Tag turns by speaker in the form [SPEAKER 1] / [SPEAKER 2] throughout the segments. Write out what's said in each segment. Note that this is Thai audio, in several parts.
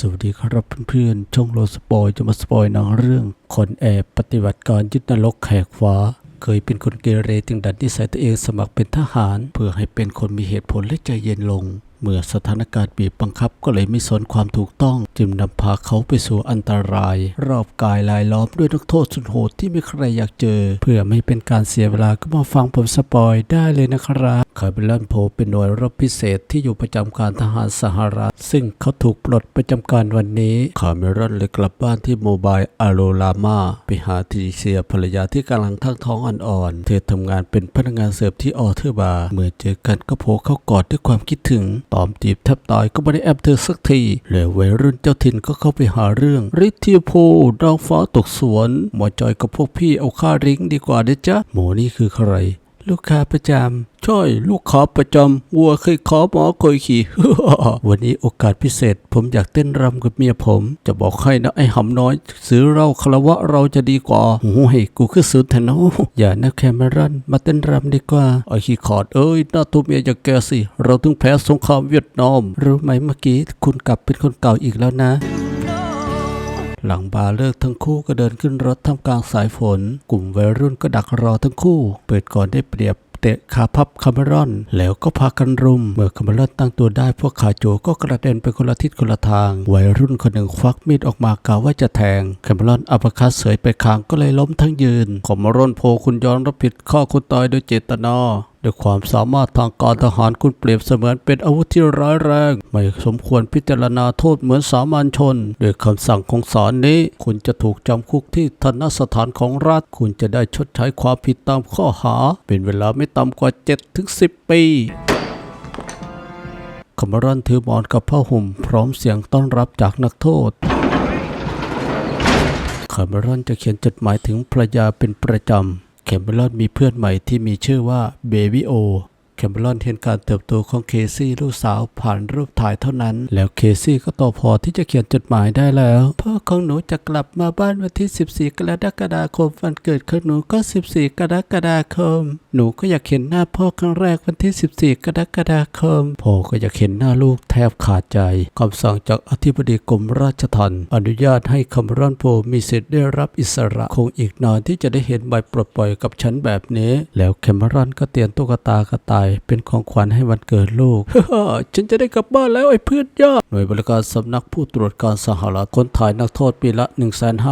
[SPEAKER 1] สวัสดีครับเพื่อนๆ ช่องโลสปอยจะมาสปอยหนังเรื่อง คนแอบปฏิบัติการยึดนรกแขกฟ้า เคยเป็นคนเกเรจึงดันนิสัยตัวเองสมัครเป็นทหาร เพื่อให้เป็นคนมีเหตุผลและใจเย็นลง เมื่อสถานการณ์บีบบังคับก็เลยไม่สนความถูกต้องจึงนำพาเขาไปสู่อันตราย รอบกายลายล้อมด้วยนักโทษสุดโหดที่ไม่ใครอยากเจอ เพื่อไม่เป็นการเสียเวลาก็มาฟังผมสปอยได้เลยนะครับคาร์เบลันโพเป็นหน่วยรบพิเศษที่อยู่ประจำการทหารสหรัฐ ซึ่งเขาถูกปลดประจำการวันนี้คาร์เมรอนเลยกลับบ้านที่โมบายอาโรลามาไปหาทีเซียภรรยาที่กำลังทั้งท้องอ่อนๆ เธอทำงานเป็นพนักงานเสิร์ฟที่ออเทอร์บาร์เมื่อเจอกันก็โผล่เข้ากอดด้วยความคิดถึงอมจีบแทบตายก็ไม่ได้แอบเธอสักทีเล้ววัยรุ่นเจ้าถิ่นก็เข้าไปหาเรื่องริทียโพดาวฟ้าตกสวนหมอจอยกับพวกพี่เอาค่าริ้งดีกว่าเด้จ้ะหมอนี่คือใคร ลูกค้าประจำใช่ลูกค้าประจำวัวเคยขอหมอเคยขี่ วันนี้โอกาสพิเศษ ผมอยากเต้นรำกับเมียผม จะบอกให้นะไอ้หำน้อย ซื้อเราคารวะเราจะดีกว่าโอ้ยกูคือสุดแทนโนอย่านะแคมรันมาเต้นรำดีกว่าไอ้ขี้ขอดเอ้ยหน้าตัวเมียอย่าแกสิ เราถึงแพ้สงครามเวียดนามรู้ไหมเมื่อกี้ คุณกลับเป็นคนเก่าอีกแล้วนะ หลังบาร์เลิกทั้งคู่ก็เดินขึ้นรถท่ามกลางสายฝน กลุ่มวัยรุ่นก็ดักรอทั้งคู่ เปิดก่อนได้เปรียบเตะขาพับคาเมรอน แล้วก็พากันรุม เมื่อคาเมรอนตั้งตัวได้พวกขาโจก็กระเด็นไปคนละทิศคนละทาง วัยรุ่นคนหนึ่งควักมีดออกมากล่าวว่าจะแทงคาเมรอนอัปคัตเสยไปคางก็เลยล้มทั้งยืนคาเมรอนโพคุณย้อนรับผิดข้อคุณตายโดยเจตนาด้วยความสามารถทางการทหารคุณเปรียบเสมือนเป็นอาวุธที่ร้ายแรง ไม่สมควรพิจารณาโทษเหมือนสามัญชน โดยคำสั่งของศาลนี้ คุณจะถูกจำคุกที่ทันสถานของรัฐ คุณจะได้ชดใช้ความผิดตามข้อหา เป็นเวลาไม่ต่ำกว่า7ถึง10 ปีคามรันถือหมอนกับผ้าห่มพร้อมเสียงต้อนรับจากนักโทษคาเมรอนจะเขียนจดหมายถึงภรรยาเป็นประจำ เคมเบรอนมีเพื่อนใหม่ที่มีชื่อว่าเบบี้โอ แคมเบรอนเห็นการเติบโตของเคซี่ลูกสาวผ่านรูปถ่ายเท่านั้น แล้วเคซี่ก็โตพอที่จะเขียนจดหมายได้แล้ว พ่อของหนูจะกลับมาบ้านวันที่ 14 กรกฎาคมวันเกิดของหนูก็ 14 กรกฎาคม หนูก็อยากเห็นหน้าพ่อครั้งแรกวันที่ 14 กรกฎาคมพ่อก็อยากเห็นหน้าลูกแทบขาดใจคำสั่งจากอธิบดีกรมราชทัณฑ์อนุญาตให้คำรอนโพมีสิทธิ์ได้รับอิสระคงอีกนานที่จะได้เห็นใบปลดปล่อยกับฉันแบบนี้ แล้วแคมรอนก็เตรียมตุ๊กตากระต่ายเป็นของขวัญให้วันเกิดลูกฉันจะได้กลับบ้านแล้วไอ้เพื่อนยอดหน่วยบริการสำนักผู้ตรวจการสหรัฐคนถ่ายนักโทษปีละ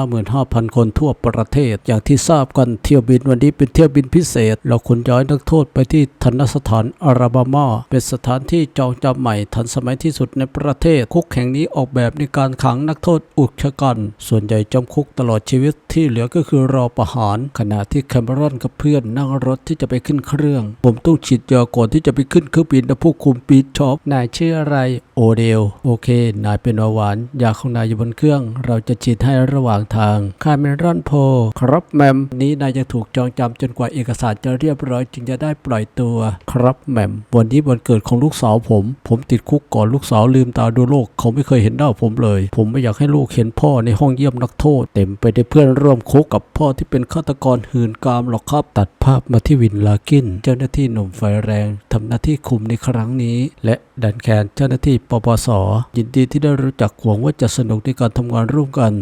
[SPEAKER 1] 155,000 คนทั่วประเทศ อย่างที่ทราบกันเที่ยวบินวันนี้เป็นเที่ยวบินพิเศษ เราขนย้ายนักโทษไปที่ทันสถานอาราบามา เป็นสถานที่จองจำใหม่ทันสมัยที่สุดในประเทศ คุกแห่งนี้ออกแบบในการขังนักโทษอุกชะกัน ส่วนใหญ่จำคุกตลอดชีวิตที่เหลือก็คือรอประหาร ขณะที่แคมรอนกับเพื่อนนั่งรถที่จะไปขึ้นเครื่อง ผมต้องฉีดยาก่อนที่จะไปขึ้นเครื่องบินนะผู้คุมปีช็อปนายชื่ออะไรโอเดลโอเค นายเป็นเบาหวานยาของนายอยู่บนเครื่อง เราจะฉีดให้ระหว่างทางคาเมรอนโพครับแมมนี้นายจะถูกจองจำจนกว่าเอกสารจะเรียบร้อยจึงจะได้ปล่อยตัวครับแมมวันนี้วันเกิดของลูกสาวผม ผมติดคุกก่อนลูกสาวลืมตาดูโลกเขาไม่เคยเห็นหน้าผมเลย ผมไม่อยากให้ลูกเห็นพ่อในห้องเยี่ยมนักโทษ เต็มไปด้วยเพื่อนร่วมคุกกับพ่อที่เป็นฆาตกรหืนกามหรอกครับตัดภาพมาที่วินลากิน เจ้าหน้าที่หนุ่มไฟแรงทำหน้าที่คุมในครั้งนี้ และดันแคนเจ้าหน้าที่ปปส ยินดีที่ได้รู้จักหวงว่าจะสนุกในการทำงานร่วมกัน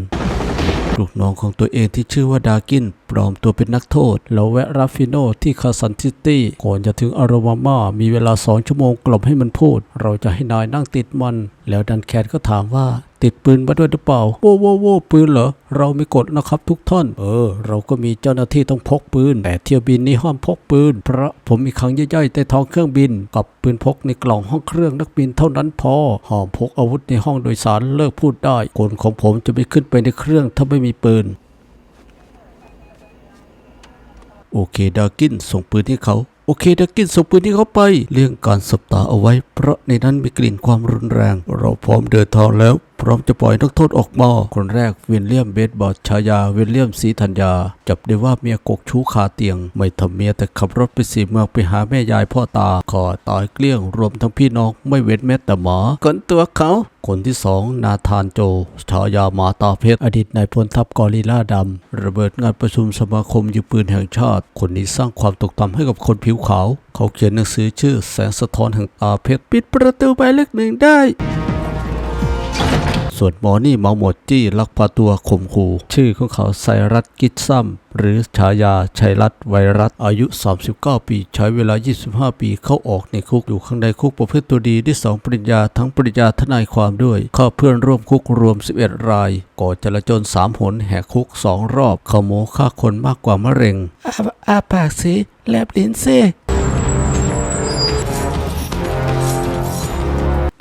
[SPEAKER 1] ลูกน้องของตัวเองที่ชื่อว่าดากิน ปลอมตัวเป็นนักโทษ แล้วแวะรับฟิโนที่คาซันซิตี้ก่อนจะถึงอารมาม่ามีเวลาสองชั่วโมงกล่อมให้มันพูด เราจะให้นายนั่งติดมัน แล้วดันแคนก็ถามว่าติดปืนมาด้วยหรือเปล่าโว้โว้โว้ปืนเหรอ เราไม่กฎนะครับทุกท่าน เออ เราก็มีเจ้าหน้าที่ต้องพกปืน แต่เที่ยวบินนี้ห้ามพกปืน เพราะผมมีขังย่อยๆใต้ท้องเครื่องบิน กับปืนพกในกล่องห้องเครื่องนักบินเท่านั้นพอห้ามพกอาวุธในห้องโดยสารเลิกพูดได้คนของผมจะไม่ขึ้นไปในเครื่องถ้าไม่มีปืน โอเคดากินส่งปืนให้เขา โอเคดากินส่งปืนให้เขาไปเรื่องการสบตาเอาไว้ เพราะในนั้นมีกลิ่นความรุนแรง เราพร้อมเดินทางแล้ว พร้อมจะปล่อยนักโทษออกมา คนแรกวินเลียมเบสบอดฉายาวินเลียมสีธัญญา จับได้ว่าเมียกกชู้คาเตียง ไม่ทำเมียแต่ขับรถไปสีเมืองไปหาแม่ยายพ่อตาขอตายเกลี้ยงรวมทั้งพี่น้องไม่เว้นแม้แต่หมาคนตัวเขาคนที่สองนาธานโจฉายาหมาตาเพชรอดีตนายพลทัพกอริลลาดำระเบิดงานประชุมสมาคมยิงปืนแห่งชาติ คนนี้สร้างความตกต่ำให้กับคนผิวขาว เขาเขียนหนังสือชื่อแสงสะท้อนแห่งตาเพชรปิดประตูหมายเลขหนึ่งได้ ส่วนหมอนี่เมาหมดจี้ลักพาตัวข่มขู่ ชื่อของเขาไซรัตกิจซัมหรือฉายาชัยรัตไวรัสอายุ 39 ปี ใช้เวลา 25 ปีเข้าออกในคุกอยู่ข้างในคุกประพฤติตัวดีได้สองปริญญาทั้งปริญญาทนายความด้วยข้าเพื่อนร่วมคุกรวม 11 ราย ก่อจลาจลสามหนแหกคุกสองรอบขโมยฆ่าคนมากกว่ามะเร็งอาอาปากสิแลบลิ้นสิ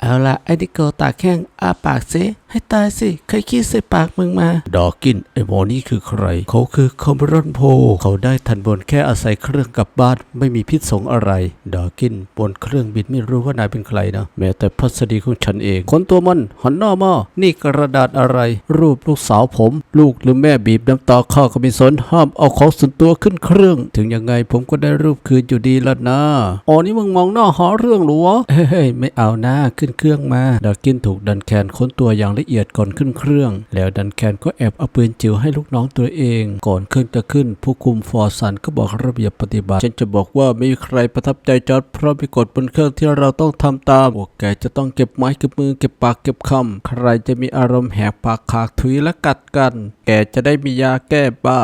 [SPEAKER 1] เอาละไอ้ดิโกตากแข้ง อาปากสิให้ตายสิเคยขี้ใส่ปากมึงมา ดอกินไอ้หมอนี่คือใคร เขาคือคอมรอนโพ เขาได้ทันบนแค่อาศัยเครื่องกลับบ้านไม่มีพิษสงอะไร ดอกินบนเครื่องบินไม่รู้ว่านายเป็นใครนะแม้แต่พัสดีของฉันเองคนตัวมันหันหน้ามานี่กระดาษอะไร รูปลูกสาวผม ลูกหรือแม่บีบน้ำตาข้าก็ไม่สนห้ามเอาของส่วนตัวขึ้นเครื่อง ถึงยังไงผมก็ได้รูปคืนอยู่ดีละนะอ๋อนี่มึงมองหน้าหาเรื่องหรอวะเฮ้ยไม่เอาหน้าขึ้นเครื่องมาดากินถูกดันแนค้นตัวอย่างละเอียดก่อนขึ้นเครื่อง แล้วดันแคนก็แอบเอาปืนจิ๋วให้ลูกน้องตัวเอง ก่อนเครื่องจะขึ้น ผู้คุมฟอร์สันก็บอกระเบียบปฏิบัติฉันจะบอกว่าไม่มีใครประทับใจจอร์ดเพราะมีกฎบนเครื่องที่เราต้องทำตามพวกแกจะต้องเก็บไม้เก็บมือเก็บปากเก็บคำใครจะมีอารมณ์แหกปากขากถุยและกัดกัน แกจะได้มียาแก้บ้า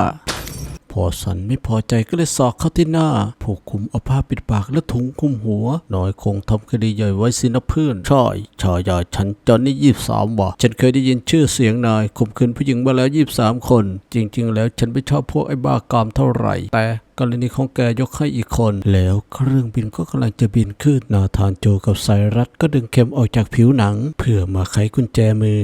[SPEAKER 1] พอสันไม่พอใจก็เลยสอกเข้าที่หน้า ผูกคุมเอาผ้าปิดปากและถุงคุมหัว น้อยคงทำคดีใหญ่ไว้สินะเพื่อนใช่ชายาฉันจอนนี่ยี่สามว่ะฉันเคยได้ยินชื่อเสียงนายข่มขืนผู้หญิงมาแล้วยี่สามคน จริง ๆ แล้วฉันไม่ชอบพวกไอ้บ้ากามเท่าไหร่ แต่กรณีของแกยกให้อีกคน แล้วเครื่องบินก็กำลังจะบินขึ้นนาธานโจกับไซรัสก็ดึงเข็มออกจากผิวหนัง เพื่อมาไขกุญแจมือ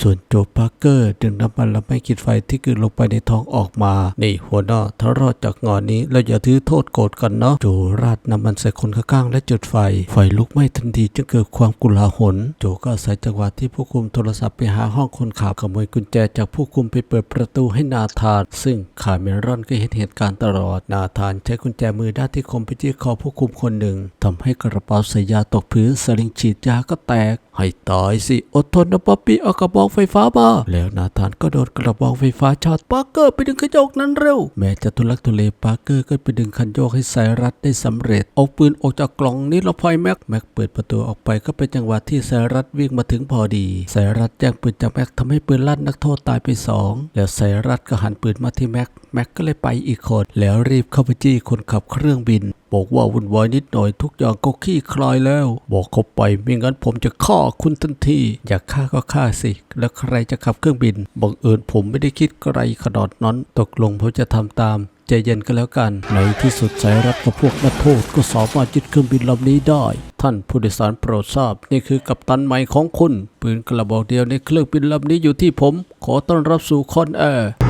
[SPEAKER 1] ส่วนโจปาร์เกอร์ดึงน้ำมันและไม่ขีดไฟที่กลืนลงไปในท้องออกมา นี่หัวหน้าถ้ารอดจากงอนนี้เราอย่าถือโทษโกรธกันเนาะโจราดน้ำมันใส่คนข้างๆและจุดไฟ ไฟลุกไหม้ทันทีจึงเกิดความกุลาหลโจก็อาศัยจังหวะที่ผู้คุมโทรศัพท์ไปหาห้องคนขับขโมยกุญแจจากผู้คุมไปเปิดประตูให้นาธาน ซึ่งคาเมรอนก็เห็นเหตุการณ์ตลอด นาธานใช้กุญแจมือด้านที่คมไปที่คอผู้คุมคนหนึ่งทำให้กระเป๋าใส่ยาตกพื้นสลิงฉีดยาก็แตก ให้ตายสิ อดทนนะป๊อปปี้เอากระบอกไฟฟ้ามา แล้วนาธานก็โดนกระบอกไฟฟ้าช็อตปาร์เกอร์ไปดึงกระจกนั้นเร็ว แม้จะทุลักทุเลปาร์เกอร์ก็ไปดึงคันโยกให้ไซรัสได้สำเร็จ เอาปืนออกจากกล่องนิรภัยแม็ก แม็กเปิดประตูออกไปก็เป็นจังหวะที่ไซรัสวิ่งมาถึงพอดีไซรัสแย่งปืนจากแม็กทำให้ปืนลั่นนักโทษตายไปสองแล้วไซรัสก็หันปืนมาที่แม็ก แม็กก็เลยไปอีกคน แล้วรีบเข้าไปจี้คนขับเครื่องบิน บอกว่าวุ่นวายนิดหน่อยทุกอย่างก็ขี้คลายแล้ว บอกเขาไปไม่งั้นผมจะฆ่าคุณทันทีอยากฆ่าก็ฆ่าสิ แล้วใครจะขับเครื่องบินบังเอิญผมไม่ได้คิดไกลขนาดนั้น ตกลงผมจะทำตามใจเย็นก็แล้วกัน ในที่สุดสายรัฐกับพวกนักโทษก็สามารถยึดเครื่องบินลำนี้ได้ ท่านผู้โดยสารโปรดทราบ นี่คือกัปตันใหม่ของคุณ ปืนกระบอกเดียวในเครื่องบินลำนี้อยู่ที่ผม ขอต้อนรับสู่คอนแอร์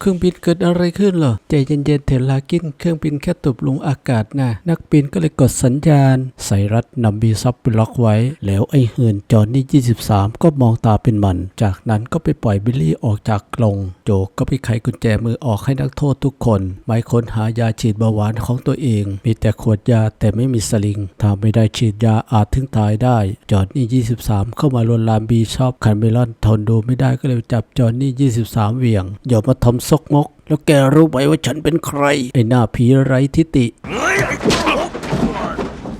[SPEAKER 1] เครื่องบินเกิดอะไรขึ้นเหรอ ใจเย็นๆเถลากิน เครื่องบินแค่ตบลงอากาศนะ นักบินก็เลยกดสัญญาณใส่รัดนำบีซับไปล็อกไว้ แล้วไอ้เหือนจอห์นนี่ 23 ก็มองตาเป็นมัน จากนั้นก็ไปปล่อยบิลลี่ออกจากกรงโจกก็ไปไขกุญแจมือออกให้นักโทษทุกคนไม้ค้นหายาฉีดเบาหวานของตัวเอง มีแต่ขวดยาแต่ไม่มีสลิงถ้าไม่ได้ฉีดยาอาจถึงตายได้ จอห์นนี่ 23 เข้ามาลวนลามบีชอบคันเมลอนทนดูไม่ได้ก็เลยจับจอห์นนี่ 23 เหวี่ยงอย่ามาทำซกมก แล้วแกรู้ไหมว่าฉันเป็นใคร ไอ้หน้าผีไร้ทิติ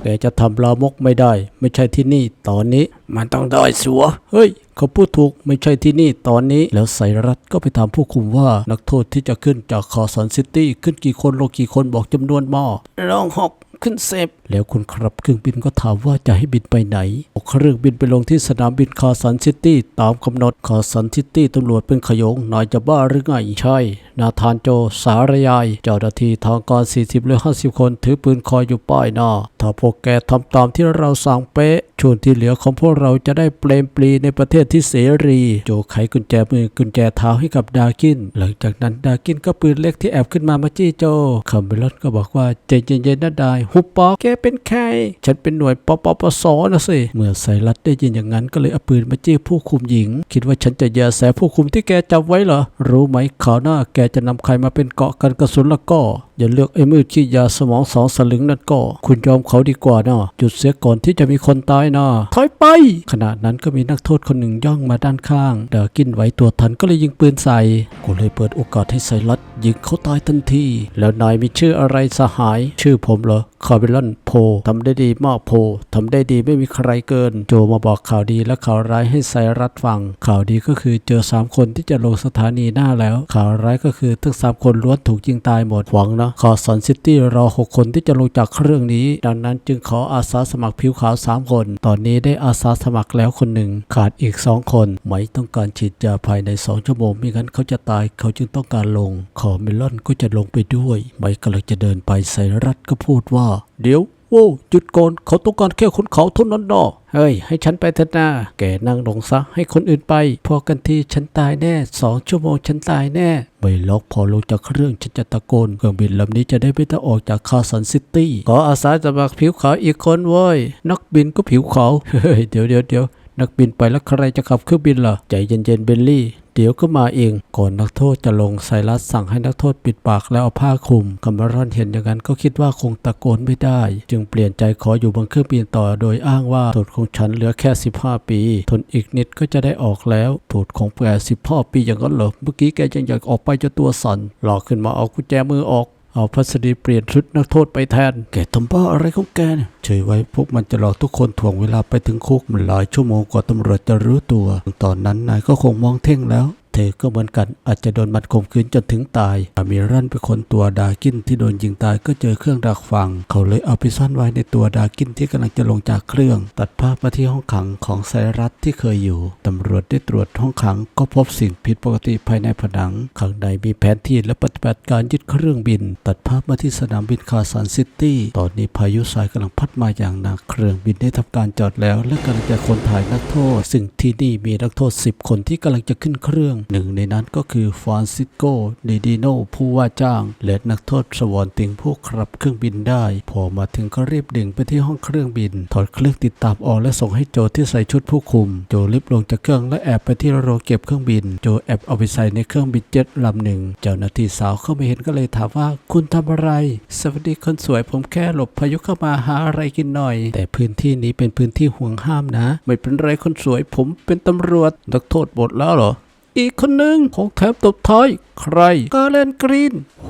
[SPEAKER 1] แกจะทำลามกไม่ได้ ไม่ใช่ที่นี่ตอนนี้ มันต้องได้สัว เฮ้ย เขาพูดถูกไม่ใช่ที่นี่ตอนนี้ แล้วไซรัตก็ไปถามผู้คุมว่า นักโทษที่จะขึ้นจากคอสันซิตี้ขึ้นกี่คนลงกี่คนบอกจำนวนมอลองหก ขึ้นเซฟแล้วคนขับเครื่องบินก็ถามว่าจะให้บินไปไหนเอาเครื่องบินไปลงที่สนามบินคอสันซิตี้ตามกำหนดคอสันซิตี้ตำรวจเป็นขยงนายจะบ้าหรือไงใช่ นาธานโจสารยาย เจ้าหน้าที่ทางการ 40 หรือ 50 คน ถือปืนคอยอยู่ป้ายหน้า ถ้าพวกแกทำตามที่เราสั่งเป๊ะช่วงที่เหลือของพวกเราจะได้เปลมปลีในประเทศที่เสรี โจไขกุญแจมือกุญแจเท้าให้กับดากิน หลังจากนั้นดากินก็ปืนเล็กที่แอบขึ้นมามาจี้โจคาร์เมลอนก็บอกว่าใจเย็นๆนะไดหุบปอกแกเป็นใคร ฉันเป็นหน่วยปปปสนะสิ เมื่อไซรัสได้ยินอย่างนั้นก็เลยเอาปืนมาจี้ผู้คุมหญิง คิดว่าฉันจะแยแสผู้คุมที่แกจับไว้เหรอ รู้ไหมข่าวหน้าแกจะนำใครมาเป็นเกาะกันกระสุนละก็ อย่าเลือกไอ้มืดขี้ยาสมองสองสลึงนั่นก็ คุณยอมเขาดีกว่านะหยุดเสียก่อนที่จะมีคนตายนะถอยไป ขณะนั้นก็มีนักโทษคนหนึ่งย่องมาด้านข้าง เดากินไหวตัวทันก็เลยยิงปืนใส่กูเลยเปิดโอกาสให้ไซรัสยิงเขาตายทันที แล้วนายมีชื่ออะไรสหาย ชื่อผมเหรอคาร์เบลอนโพทำได้ดีมากโพทำได้ดีไม่มีใครเกิน โจมาบอกข่าวดีและข่าวร้ายให้ไซรัสฟัง ข่าวดีก็คือเจอ 3 คนที่จะลงสถานีหน้าแล้ว ข่าวร้ายก็คือทั้ง3คนล้วนถูกยิงตายหมดหวังนะขอสันซิตี้รอ 6 คนที่จะลงจากเครื่องนี้ ดังนั้นจึงขออาสาสมัครผิวขาว 3 คน ตอนนี้ได้อาสาสมัครแล้วคนหนึ่ง ขาดอีก 2 คน ไม่ต้องการฉีดยาภายใน 2 ชั่วโมงไม่งั้นเขาจะตายเขาจึงต้องการลง ขอเมลอนก็จะลงไปด้วย ไม่กำลังจะเดินไปไซรัสก็พูดว่า เดี๋ยว โว้วหยุดก่อนเขาต้องการแค่คนเขาเท่านั้นดอเฮ้ย ให้ฉันไปเถอะนาแกนั่งลงซะ ให้คนอื่นไป พอกันทีฉันตายแน่สองชั่วโมงฉันตายแน่ไม่ล็อกพอลงจากเครื่องฉันจะตะโกนเครื่องบินลำนี้จะได้ไม่ต้องออกจากคาสันซิตี้ขออาสาสมัครผิวขาวอีกคนเว้ยนักบินก็ผิวขาวเฮ้ยเดี๋ยวเดี๋ยวเดี๋ยวนักบินไปแล้วใครจะขับเครื่องบินล่ะ ใจเย็นๆเบลลี่ เดี๋ยวก็มาเอง ก่อนนักโทษจะลงไซรัสสั่งให้นักโทษปิดปากแล้วเอาผ้าคลุมคาเมรอนเห็นอย่างนั้นก็คิดว่าคงตะโกนไม่ได้ จึงเปลี่ยนใจขออยู่บนเครื่องบินต่อโดยอ้างว่าโทษของฉันเหลือแค่ 15 ปี ทนอีกนิดก็จะได้ออกแล้วโทษของแก15 ปีอย่างนั้นเหรอเมื่อกี้แกยังอยากออกไปจนตัวสั่นหลอกขึ้นมาเอากุญแจมือออก เอาพัสดีเปลี่ยนชุดนักโทษไปแทน แกทำบ้าอะไรของแกเนี่ยเฉยไว้พวกมันจะหลอกทุกคนถ่วงเวลาไปถึงคุกมันหลายชั่วโมงกว่าตำรวจจะรู้ตัว ตอนนั้นนายก็คงมองเท่งแล้ว ธอก็เหมือนกันอาจจะโดนมันข่มขืนจนถึงตายอามีรันเป็นคนตัวดากินที่โดนยิงตายก็เจอเครื่องดักฟัง เขาเลยเอาไปซ่อนไว้ในตัวดากินที่กำลังจะลงจากเครื่อง ตัดภาพมาที่ห้องขังของไซรัสที่เคยอยู่ตำรวจได้ตรวจห้องขังก็พบสิ่งผิดปกติภายในผนังข้างในมีแผนที่และปฏิบัติการยึดเครื่องบิน ตัดภาพมาที่สนามบินคาซันซิตี้ตอนนี้พายุทรายกำลังพัดมาอย่างหนักเครื่องบินได้ทำการจอดแล้ว และกำลังจะขนถ่ายนักโทษ ซึ่งที่นี่มีนักโทษ 10 คนที่กำลังจะขึ้นเครื่องหนึ่งในนั้นก็คือฟรานซิสโกเดดิโนผู้ว่าจ้าง และนักโทษสวอนติงผู้ขับเครื่องบินได้ พอมาถึงก็รีบดึงไปที่ห้องเครื่องบิน ถอดเครื่องติดตามออกและส่งให้โจที่ใส่ชุดผู้คุม โจรีบลงจากเครื่องและแอบไปที่โรงเก็บเครื่องบิน โจแอบเอาไปใส่ในเครื่องบินเจ็ตลำหนึ่ง เจ้าหน้าที่สาวเข้ามาเห็นก็เลยถามว่าคุณทำอะไร สวัสดีคนสวยผมแค่หลบพายุเข้ามาหาอะไรกินหน่อย แต่พื้นที่นี้เป็นพื้นที่ห่วงห้ามนะ ไม่เป็นไรคนสวยผมเป็นตำรวจนักโทษหมดแล้วเหรอ อีกคนหนึ่งของแถมตบท้าย ใครกาเลนกรีน โห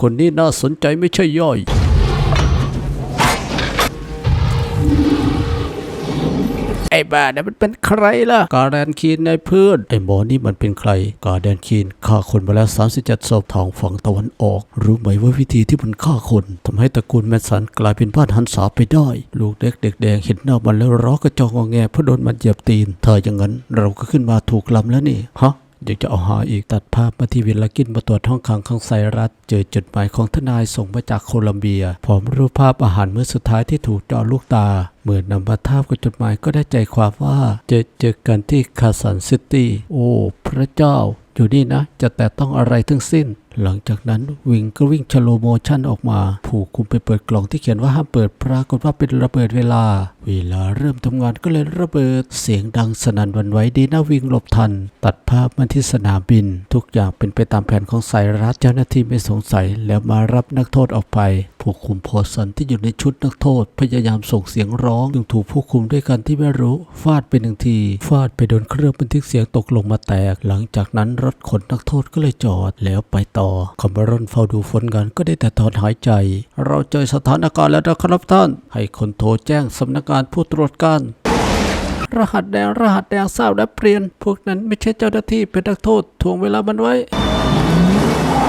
[SPEAKER 1] คนนี้น่าสนใจไม่ใช่ย่อย ไอ้บ้าเนี่มันเป็นใครล่ะ กาแดนคีนในเพื่อนไอ้หมอนี่มันเป็นใคร กาแดนคีนฆ่าคนมาแล้ว 37ศพทางฝั่งตะวันออก รู้ไหมว่าวิธีที่มันฆ่าคนทำให้ตระกูลแมนสันกลายเป็นบ้านหันษาไปได้ ลูกเด็กเด็กแดงเห็นหน้ามันแล้วร้องกระจองงอแงเพราะโดนมันเหยียบตีนเธออย่างนั้นเราก็ขึ้นมาถูกลำแล้วนี่ฮะ ยากจะเอาหาอีกตัดภาพมาที่วิลลากินมาตรวจห้องขังของไซรัส เจอจดหมายของทนายส่งมาจากโคลัมเบียพร้อมรูปภาพอาหารมื้อสุดท้ายที่ถูกจอลูกตา เมื่อนำมาทาบกับจดหมายก็ได้ใจความว่า จะเจอกันที่คาสันซิตี้ โอ้ พระเจ้า อยู่นี่นะ จะแต่ต้องอะไรทั้งสิ้น หลังจากนั้นวิงก็วิ่งชโลโมชั่นออกมา ผู้คุมไปเปิดกล่องที่เขียนว่าห้ามเปิดปรากฏว่าเป็นระเบิดเวลา เวลาเริ่มทำงานก็เลยระเบิด เสียงดังสนั่นวันไหวดีนะวิ่งหลบทัน ตัดภาพมาที่สนามบิน ทุกอย่างเป็นไปตามแผนของไซรัสเจ้าหน้าที่ไม่สงสัยแล้วมารับนักโทษออกไป ผู้คุมโพสันที่อยู่ในชุดนักโทษ พยายามส่งเสียงร้องจึงถูกผู้คุมด้วยกันที่ไม่รู้ ฟาดไปหนึ่งที ฟาดไปโดนเครื่องบันทึกเสียงตกลงมาแตก หลังจากนั้นรถขนนักโทษก็เลยจอดแล้วไปต่อคอมบรอนเฝ้าดูฝนกันก็ได้แต่ถอนหายใจ เราเจอสถานการณ์แล้วนะครับท่าน ให้คนโทรแจ้งสำนักงานผู้ตรวจการรหัสแดงรหัสแดงเศร้าและเปลี่ยน พวกนั้นไม่ใช่เจ้าหน้าที่เป็นนักโทษทวงเวลามันไว้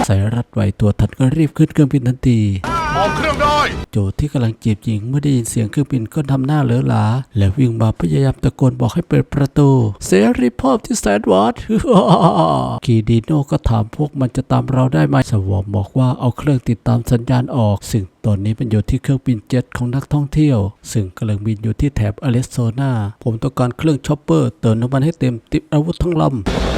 [SPEAKER 1] สายรัดไหวตัวทันก็รีบขึ้นเครื่องบินทันที
[SPEAKER 2] ออกเครื่องได้
[SPEAKER 1] โจที่กำลังจีบหญิงเมื่อได้ยินเสียงเครื่องบินก็ทำหน้าเหลือหลา และวิ่งมาพยายามตะโกนบอกให้เปิดประตู เสรีภาพที่แสนวานกีดีโนก็ถามพวกมันจะตามเราได้ไหมสวอมบอกว่าเอาเครื่องติดตามสัญญาณออก ซึ่งตอนนี้มันอยู่ที่เครื่องบินเจ็ตของนักท่องเที่ยว ซึ่งกำลังบินอยู่ที่แถบอเลสโซนาผมต้องการเครื่องช็อปเปอร์เติมน้ำมันให้เต็มติดอาวุธทั้งลำ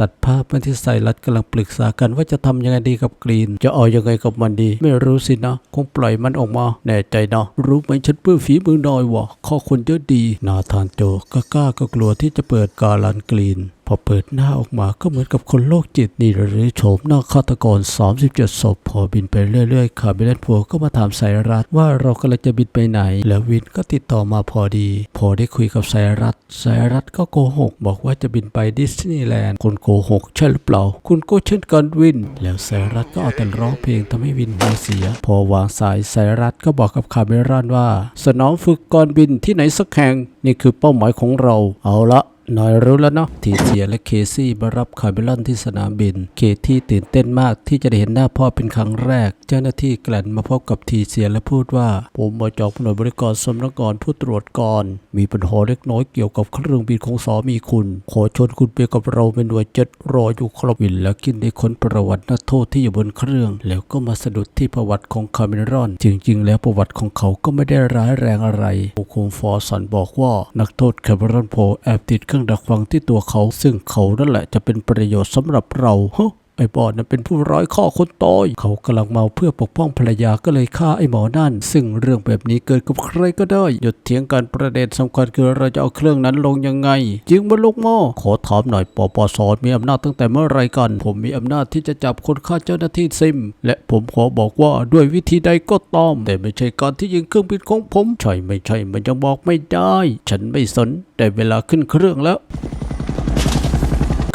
[SPEAKER 1] ตัดภาพมาที่ไซรัสกำลังปรึกษากันว่าจะทำยังไงดีกับกรีน จะเอายังไงกับมันดี ไม่รู้สินะ คงปล่อยมันออกมาแน่ใจนะรู้ไหมฉันเปื้อฝีมือน้อยวะข้อคนเยอะดี นาธานโจก็กล้าก็กลัวที่จะเปิดกาลันกรีน อเปิดหน้าออกมาก็เหมือนกับคนโรคจิตนี่หรือโฉมหน้าฆาตกร 37ศพพอบินไปเรื่อยๆคาร์เบลนโพก็มาถามสายรัฐว่าเรากำลังจะบินไปไหน แล้ววินก็ติดต่อมาพอดี พอได้คุยกับสายรัฐสายรัฐก็โกหก บอกว่าจะบินไปดิสนีย์แลนด์คนโกหกใช่หรือเปล่า คุณก็เช่นกันวิน แล้วสายรัฐก็เอาแต่ร้องเพลงทำให้วินหัวเสีย พอวางสายสายรัฐก็บอกกับคาร์เมรอนว่า สนองฝึกก่อนบินที่ไหนสักแห่งนี่คือเป้าหมายของเรา เอาละ น่อยรู้แล้วเนาะทีเซียและเคซี่มารับคาร์เมลอนที่สนามบิน เคที่ตื่นเต้นมากที่จะได้เห็นหน้าพ่อเป็นครั้งแรก เจ้าหน้าที่แกลนมาพบกับทีเซียและพูดว่า ผมมาจากหน่วยบริการสำนักงานผู้ตรวจการมีปัญหาเล็กน้อยเกี่ยวกับเครื่องบินของสามีคุณ ขอชวนคุณไปกับเราเป็นหน่วยเจ็ดรออยู่ครับวินและกินได้ค้นประวัตินักโทษที่อยู่บนเครื่อง แล้วก็มาสะดุดที่ประวัติของคาร์เมรอน จริง ๆ แล้วประวัติของเขาก็ไม่ได้ร้ายแรงอะไรผู้คุมฟอร์สันบอกว่านักโทษคาร์เมรอนโพแอบติดเครื่องดักฟังที่ตัวเขา ซึ่งเขานั่นแหละจะเป็นประโยชน์สำหรับเราฮะ ไอ้บอดนั้นเป็นผู้ร้ายฆ่าคนตายเขากำลังเมาเพื่อปกป้องภรรยาก็เลยฆ่าไอ้หมอนั่น ซึ่งเรื่องแบบนี้เกิดกับใครก็ได้ หยุดเถียงกันประเด็นสำคัญคือเราจะเอาเครื่องนั้นลงยังไงยิงบนลูกหม้อขอถามหน่อยปปสมีอำนาจตั้งแต่เมื่อไรกัน ผมมีอำนาจที่จะจับคนฆ่าเจ้าหน้าที่ซิม และผมขอบอกว่าด้วยวิธีใดก็ตามแต่ไม่ใช่การที่ยิงเครื่องบินของผมใช่ไม่ใช่มันยังบอกไม่ได้ ฉันไม่สนได้เวลาขึ้นเครื่องแล้ว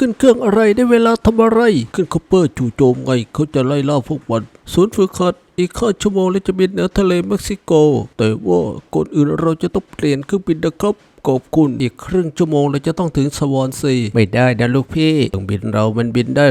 [SPEAKER 1] ขึ้นเครื่องอะไรได้เวลาทำอะไร ขึ้นคอปเปอร์จู่โจมไงเขาจะไล่ล่าพวกมันศูนย์ฝึกหัดอีกข้าชั่วโมงแล้วจะบินเหนือทะเลเม็กซิโก แต่ว่าก่อนอื่นเราจะต้องเปลี่ยนเครื่องบินนะครับ ขอบคุณอีกครึ่งชั่วโมงเราจะต้องถึงสวอนซีไม่ได้นะลูกพี่เครื่องบินเรามันบินได้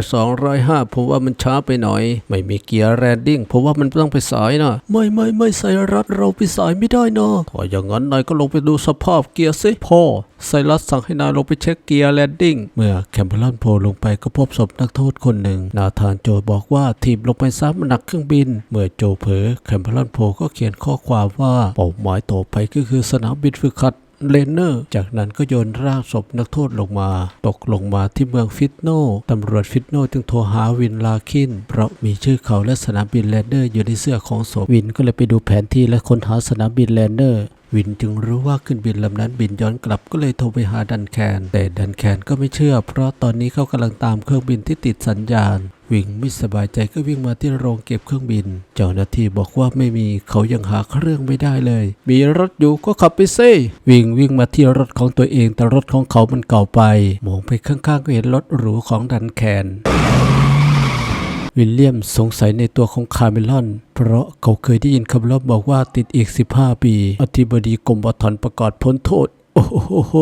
[SPEAKER 1] 205ผมว่ามันช้าไปหน่อย ไม่มีเกียร์แรนดิ้งผมว่ามันต้องไปสายนะไม่ไม่ไม่ไซรัสเราไปสายไม่ได้นะถ้าอย่างนั้นนายก็ลงไปดูสภาพเกียร์สิพ่อไซรัสสั่งให้นายลงไปเช็คเกียร์แลนดิ้งเมื่อแคมเบรอนโผล่ลงไปก็พบศพนักโทษคนหนึ่ง นาธานโจบอกว่าทีบลงไปซ้ำมันหนักเครื่องบิน เมื่อโจเผลอแคมเบรอนโผล่ก็เขียนข้อความว่าเป้าหมายต่อไปก็คือสนามบินฝึกหัด เลนเนอร์ จากนั้นก็โยนร่างศพนักโทษลงมา ตกลงมาที่เมืองฟิตโนตำรวจฟิตโนจึงโทรหาวินลาคิน เพราะมีชื่อเขาและสนามบินแลนเนอร์อยู่ในเสื้อของศพวินก็เลยไปดูแผนที่และค้นหาสนามบินแลนเนอร์วินจึงรู้ว่าขึ้นบินลำนั้นบินย้อนกลับก็เลยโทรไปหาดันแคน แต่ดันแคนก็ไม่เชื่อ เพราะตอนนี้เขากำลังตามเครื่องบินที่ติดสัญญาณ วิ่งไม่สบายใจก็วิ่งมาที่โรงเก็บเครื่องบิน เจ้าหน้าที่บอกว่าไม่มีเขายังหาเครื่องไม่ได้เลย มีรถอยู่ก็ขับไปซิวิ่งวิ่งมาที่รถของตัวเองแต่รถของเขามันเก่าไปมองไปข้างๆก็เห็นรถหรูของดันแคนวิลเลียมสงสัยในตัวของคาร์เมลอน เพราะเขาเคยได้ยินคำเล่าบอกว่าติดอีก 15 ปี อธิบดีกรมบัตรประกาศพ้นโทษ โอ้โห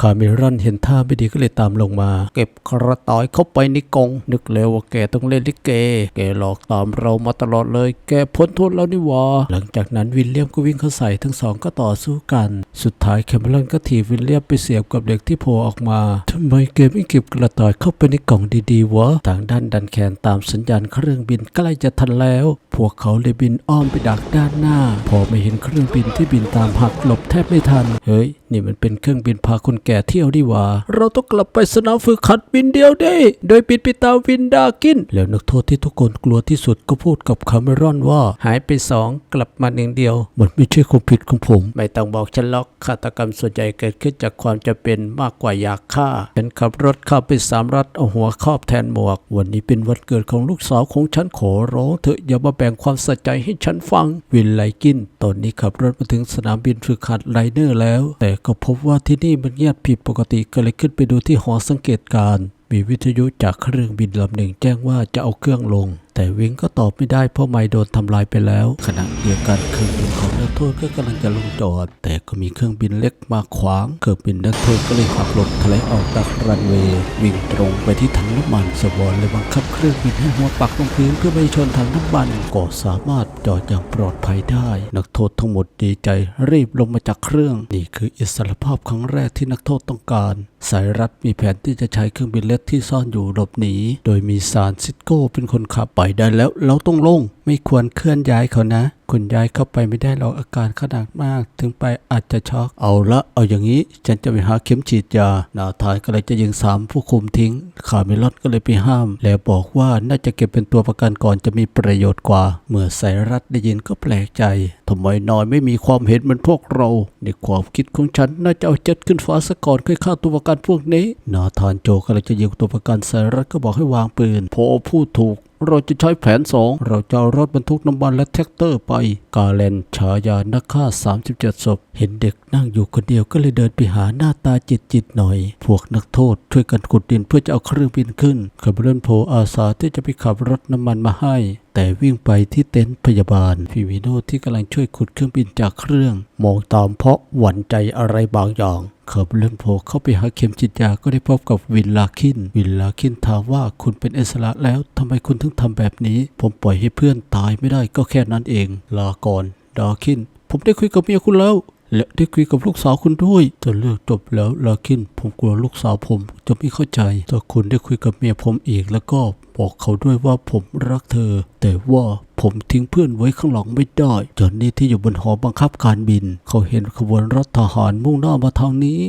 [SPEAKER 1] คาร์เมลอนเห็นท่าไม่ดีก็เลยตามลงมา เก็บกระต่ายเข้าไปในกรงนึกแล้วว่าแกต้องเล่นลิเก แกหลอกตามเรามาตลอดเลย แกพ้นโทษแล้วนี่วะหลังจากนั้นวิลเลียมก็วิ่งเข้าใส่ทั้งสองก็ต่อสู้กัน สุดท้ายแคมเบรอนก็ถีบวิลเลียมไปเสียบกับเด็กที่โผล่ออกมาทำไมแกไม่เก็บกระต่ายเข้าไปในกล่องดีๆวะทางด้านดันแคนตามสัญญาณเครื่องบินใกล้จะทันแล้ว พวกเขาเลยบินอ้อมไปดักด้านหน้า พอไม่เห็นเครื่องบินที่บินตามหักหลบแทบไม่ทัน เฮ้ยนี่มันเป็นเครื่องบินพาคนแก่เที่ยวดีหว่า เราต้องกลับไปสนามฝึกหัดบินเดียวได้ โดยบินไปตามวินดากิน แล้วนักโทษที่ทุกคนกลัวที่สุดก็พูดกับคาเมรอนว่า หายไปสองกลับมาหนึ่งเดียว มันไม่ใช่ความผิดของผม ไม่ต้องบอกฉันหรอกฆาตกรรมส่วนใหญ่เกิดขึ้นจากความจะเป็นมากกว่าอยากฆ่าฉันขับรถเข้าไปสามรัฐเอาหัวครอบแทนหมวก วันนี้เป็นวันเกิดของลูกสาวของฉันขอร้องเถอะอย่ามาแบ่งความสะใจให้ฉันฟัง วินไลกิน ตอนนี้ขับรถมาถึงสนามบินฝึกหัดไลเนอร์แล้ว แต่ก็พบว่าที่นี่มันเงียบผิดปกติก็เลยขึ้นไปดูที่หอสังเกตการ มีวิทยุจากเครื่องบินลำหนึ่งแจ้งว่าจะเอาเครื่องลง แต่วิงก็ตอบไม่ได้เพราะไม่โดนทำลายไปแล้ว ขณะเดียวกันเครื่องบินของนักโทษก็กำลังจะลงจอด แต่ก็มีเครื่องบินเล็กมาขวาง เครื่องบินนักโทษก็เลยขับรถถลออกจากรันเวย์วิ่งตรงไปที่ถังน้ำมันสวอนเลยบังคับเครื่องบินให้หัวปักลงพื้นเพื่อไม่ชนถังน้ำมันก็สามารถจอดอย่างปลอดภัยได้ นักโทษทั้งหมดดีใจรีบลงมาจากเครื่อง นี่คืออิสรภาพครั้งแรกที่นักโทษต้องการ สายรัฐมีแผนที่จะใช้เครื่องบินเล็กที่ซ่อนอยู่หลบหนีโดยมีซานซิสโกเป็นคนขับไปได้แล้วเราต้องลง ไม่ควรเคลื่อนย้ายเขานะ คุณย้ายเข้าไปไม่ได้หรอกอาการขนาดมาก ถึงไปอาจจะช็อกเอาละเอาอย่างนี้ ฉันจะไปหาเข็มฉีดยานาทายก็เลยจะยิงสามผู้คุมทิ้งขาเมลอนก็เลยไปห้าม แล้วบอกว่าน่าจะเก็บเป็นตัวประกันก่อนจะมีประโยชน์กว่า เมื่อสายรัฐได้ยินก็แปลกใจทำไมนายไม่มีความเห็นเหมือนพวกเรา ในความคิดของฉันน่าจะเอาเจ็ดขึ้นฟ้าซะก่อนค่อยฆ่าตัวประกันพวกนี้นาธานโจก็เลยจะยิงตัวประกันสายรัฐก็บอกให้วางปืนพอพูดถูกเราจะใช้แผนสองเราจะรถบรรทุกน้ำมันและแท็กเตอร์ไป กาเลนฉายานักฆ่า 37 ศพ เห็นเด็กนั่งอยู่คนเดียวก็เลยเดินไปหาหน้าตาจิตจิตหน่อย พวกนักโทษช่วยกันขุดดินเพื่อจะเอาเครื่องบินขึ้นคาร์เบรนโพอาสาที่จะไปขับรถน้ำมันมาให้ แต่วิ่งไปที่เต็นท์พยาบาลฟิมิโนที่กำลังช่วยขุดเครื่องบินจากเครื่อง มองตามเพราะหวั่นใจอะไรบางอย่าง เคิร์บเล่นโผล่เข้าไปหาเข็มจิตยาก็ได้พบกับวินลาคิน วินลาคินถามว่าคุณเป็นอิสระแล้วทำไมคุณถึงทำแบบนี้ ผมปล่อยให้เพื่อนตายไม่ได้ก็แค่นั้นเอง ลาก่อนดาคิน ผมได้คุยกับเมียคุณแล้ว และได้คุยกับลูกสาวคุณด้วยจะเรื่องจบแล้วลาคินผมกลัวลูกสาวผมจะไม่เข้าใจแต่คุณได้คุยกับเมียผมอีกแล้วก็บอกเขาด้วยว่าผมรักเธอ แต่ว่าผมทิ้งเพื่อนไว้ข้างหลังไม่ได้จอนนี่ที่อยู่บนหอบังคับการบิน เขาเห็นขบวนรถทหารมุ่งหน้ามาทางนี้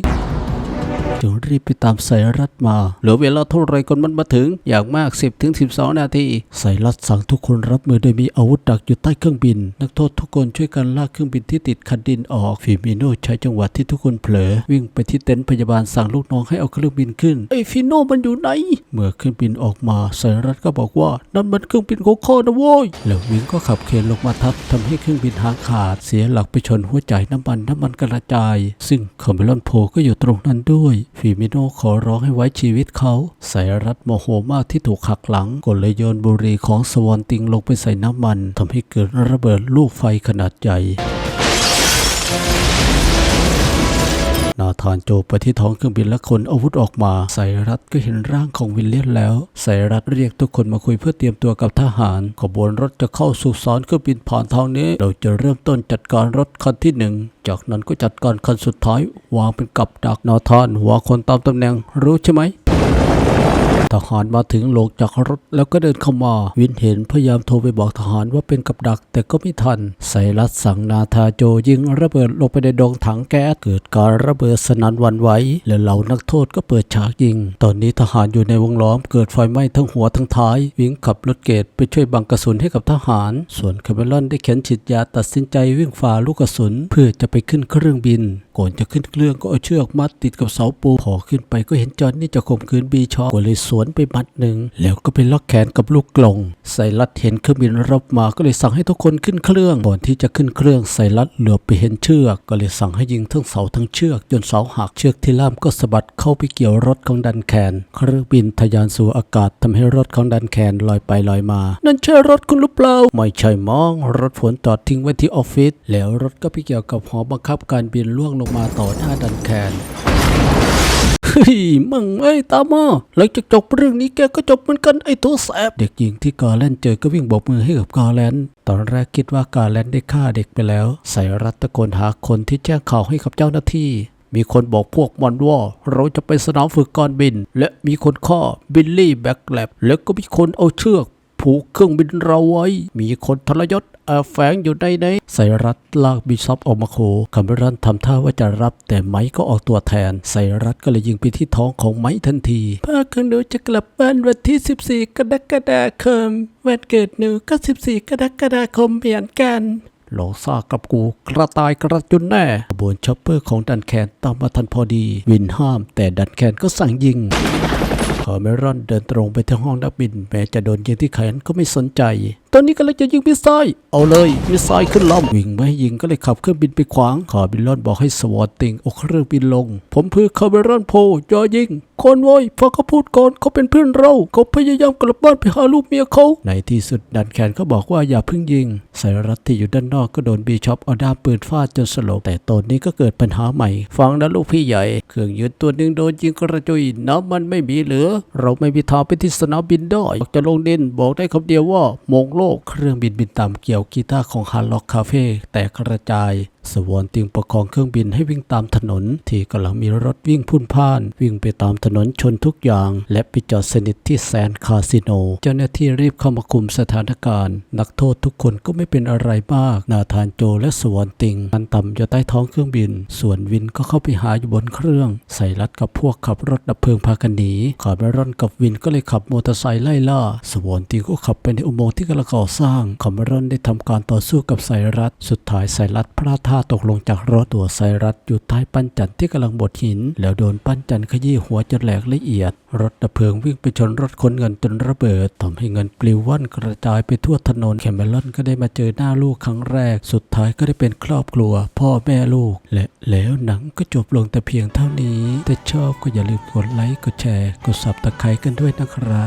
[SPEAKER 1] จึงรีบไปตามสายรัดมา เหลือเวลาเท่าไรก่อนมันมาถึง อย่างมาก 10ถึง12 นาทีสายรัดสั่งทุกคนรับมือโดยมีอาวุธดักอยู่ใต้เครื่องบิน นักโทษทุกคนช่วยกันลากเครื่องบินที่ติดคันดินออกฟิมิโนใช้จังหวะที่ทุกคนเผลอ วิ่งไปที่เต็นท์พยาบาลสั่งลูกน้องให้เอาเครื่องบินขึ้นไอฟิโนมันอยู่ไหน เมื่อเครื่องบินออกมาสายรัดก็บอกว่านั่นมันเครื่องบินของข้านะโว้ยแล้ววิงก็ขับเคลนลงมาทับทำให้เครื่องบินหางขาด เสียหลักไปชนหัวใจน้ำมันน้ำมันกระจาย ซึ่งคาร์เมลอนโพก็อยู่ตรงนั้นด้วยฟิมิโนขอร้องให้ไว้ชีวิตเขา สายรัดโมโหมากที่ถูกหักหลังก็เลยโยนบุหรี่ของสวอนติงลงไปใส่น้ำมันทำให้เกิดระเบิดลูกไฟขนาดใหญ่ นาธานโจไปที่ท้องเครื่องบินและคนอาวุธออกมาไซรัตก็เห็นร่างของวิลเลียนแล้วไซรัตเรียกทุกคนมาคุยเพื่อเตรียมตัวกับทหาร ขบวนรถจะเข้าสู่สอนเครื่องบินผ่านทางนี้ เราจะเริ่มต้นจัดการรถคันที่หนึ่งจากนั้นก็จัดการคันสุดท้าย วางเป็นกับดักนาธานหัวคนตามตำแหน่งรู้ใช่ไหม ทหารมาถึงลงจากรถแล้วก็เดินเข้ามา วินเห็นพยายามโทรไปบอกทหารว่าเป็นกับดัก แต่ก็ไม่ทันไซรัสสั่งนาธาโจยิงระเบิดลงไปในดงถังแก๊สเกิดการระเบิดสนั่นวันไหวและเหล่านักโทษก็เปิดฉากยิง ตอนนี้ทหารอยู่ในวงล้อมเกิดไฟไหม้ทั้งหัวทั้งท้าย วิ่งขับรถเกตไปช่วยบังกระสุนให้กับทหาร ส่วนคาเมลอนได้เข็นฉีดยาตัดสินใจวิ่งฝ่าลูกกระสุน เพื่อจะไปขึ้นเครื่องบิน ก่อนจะขึ้นเครื่องก็เอาเชือกมัดติดกับเสาปูพอขึ้นไปก็เห็นจอห์นนี่จะข่มขืนบีชอก็เลยสวนไปมัดหนึ่ง แล้วก็ไปล็อกแขนกับลูกกลงไซรัตเห็นเครื่องบินรบมาก็เลยสั่งให้ทุกคนขึ้นเครื่องก่อนที่จะขึ้นเครื่องไซรัตเหลือไปเห็นเชือก ก็เลยสั่งให้ยิงทั้งเสาทั้งเชือกจนเสาหักเชือกที่ล่ามก็สะบัดเข้าไปเกี่ยวรถของดันแคนเครื่องบินทะยานสู่อากาศทำให้รถของดันแคนลอยไปลอยมา นั่นใช่รถคุณหรือเปล่าไม่ใช่มอง รถฝนจอดทิ้งไว้ที่ออฟฟิศแล้วรถก็ไปเกี่ยวกับหอบังคับการบินล่วงลงมาต่อหน้าดันแคน ฮ้ยมึงเอ้ยตามมาหลังจากจบเรื่องนี้แกก็จบเหมือนกันไอ้ตัวแสบ เด็กหญิงที่กาแลนเจอก็วิ่งโบกมือให้กับกาแลน ตอนแรกคิดว่ากาแลนได้ฆ่าเด็กไปแล้ว ใส่รัตตะโกนหาคนที่แจ้งข่าวให้กับเจ้าหน้าที่ มีคนบอกพวกมอนว่าเราจะไปสนามฝึกการบิน และมีคนข้อบิลลี่แบ็กแลบแล้วก็มีคนเอาเชือก ผูกเครื่องบินเราไว้ มีคนทรยศแอบแฝงอยู่ในในไซรัตลากบิชอปออกมาโคคาเมรอนทำท่าว่าจะรับ แต่ไม้ก็ออกตัวแทน ไซรัตก็เลยยิงไปที่ท้องของไม้ทันทีพ่อของหนูจะกลับบ้านวันที่ 14 กรกฎาคม วันเกิดหนูก็ 14 กรกฎาคมเหมือนกันโลซ่ากับกูกระตายกระจุนแน่ขบวนช็อปเปอร์ของดันแคนตามมาทันพอดี วินห้าม แต่ดันแคนก็สั่งยิง เมรอนเดินตรงไปที่ห้องนักบิน แม้จะโดนยิงที่แขนก็ไม่สนใจตอนนี้ก็เลยจะยิงมิสไซล์เอาเลยมิสไซล์ขึ้นลำวิ่งไม่ให้ยิงก็เลยขับเครื่องบินไปขวางคาร์เมรอนบอกให้สวอตติงเอาเครื่องบินลง ผมคือคาร์เมรอนโพยอยิงคนโว้ยฟังเขาพูดก่อนเขาเป็นเพื่อนเราเขาพยายามกลับบ้านไปหาลูกเมียเขาในที่สุดดันแคนก็บอกว่าอย่าเพิ่งยิงสายรัตที่อยู่ด้านนอกก็โดนบีชอปเอาด้ามปืนฟาดจนสลบแต่ตอนนี้ก็เกิดปัญหาใหม่ฟังนะลูกพี่ใหญ่เครื่องยืนต์ตัวหนึ่งโดนยิงกระจุยน้ำมันไม่มีเหลือ เราไม่มีทางไปที่สนามบินได้จะลงดินบอกได้คำเดียวว่ามงโลกเครื่องบินบินต่ำเกี่ยวกีตาร์ของฮาร์ล็อกคาเฟ่แตกกระจาย สวอนติงประคองเครื่องบินให้วิ่งตามถนน ที่กำลังมีรถวิ่งพุ่นพ่าน วิ่งไปตามถนนชนทุกอย่าง และไปจอดสนิทที่แซนคาสิโน เจ้าหน้าที่รีบเข้ามาคุมสถานการณ์ นักโทษทุกคนก็ไม่เป็นอะไรมาก นาธานโจและสวอนติงมันต่ำอยู่ใต้ท้องเครื่องบิน ส่วนวินก็เข้าไปหาอยู่บนเครื่อง ใส่รัดกับพวกขับรถดับเพลิงพากันหนีคาร์เมรอนกับวินก็เลยขับมอเตอร์ไซค์ไล่ล่า สวอนติงก็ขับไปในอุโมงค์ที่กำลังก่อสร้างคาร์เมรอนได้ทำการต่อสู้กับไซรัสสุดท้ายไซรัสพลาดท่าตกลงจากรถตัวไซรัสอยู่ใต้ปั้นจันที่กำลังบดหิน แล้วโดนปั้นจันขยี้หัวจนแหลกละเอียด รถดับเพลิงวิ่งไปชนรถขนเงินจนระเบิดทำให้เงินปลิวว่อนกระจายไปทั่วถนนแคมเมรอนก็ได้มาเจอหน้าลูกครั้งแรก สุดท้ายก็ได้เป็นครอบครัว พ่อแม่ลูก และแล้วหนังก็จบลงแต่เพียงเท่านี้แต่ชอบก็อย่าลืมกดไลค์กดแชร์ กดสับตะไคร้กันด้วยนะครับ